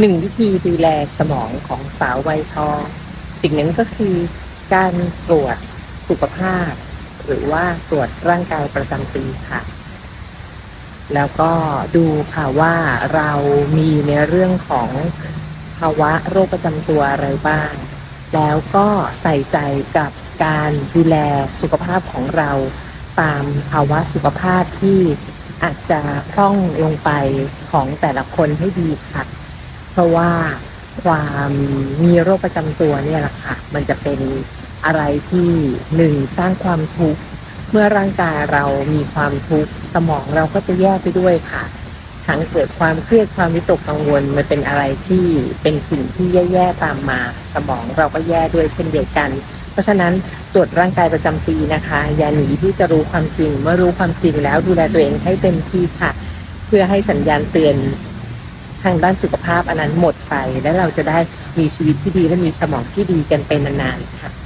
หนึ่งวิธีดูแลสมองของสาววัยทอง สิ่งนั้นก็คือการตรวจสุขภาพ หรือว่าตรวจร่างกายประจำปีค่ะ แล้วก็ดูค่ะว่าเรามีในเรื่องของภาวะโรคประจำตัวอะไรบ้าง แล้วก็ใส่ใจกับการดูแลสุขภาพของเราตามภาวะสุขภาพที่อาจจะพร่องลงไปของแต่ละคนให้ดีค่ะ ราะว่าความมีโรคประจำตัวเนี่ยแหละค่ะ มันจะเป็นอะไรที่หนึ่งสร้างความทุกข์เมื่อร่างกายเรามีความทุกข์สมองเราก็จะแย่ไปด้วยค่ะ ทั้งเกิดความเครียดความวิตกกังวลมันเป็นอะไรที่เป็นสิ่งที่แย่ๆตามมา สมองเราก็แย่ด้วยเช่นเดียวกัน เพราะฉะนั้นตรวจร่างกายประจำปีนะคะ อย่าหนีที่จะรู้ความจริง เมื่อรู้ความจริงแล้วดูแลตัวเองให้เต็มที่ค่ะ เพื่อให้สัญญาณเตือน ทางด้านสุขภาพอันนั้นหมดไป และเราจะได้มีชีวิตที่ดีและมีสมองที่ดีกันเป็นนานๆค่ะ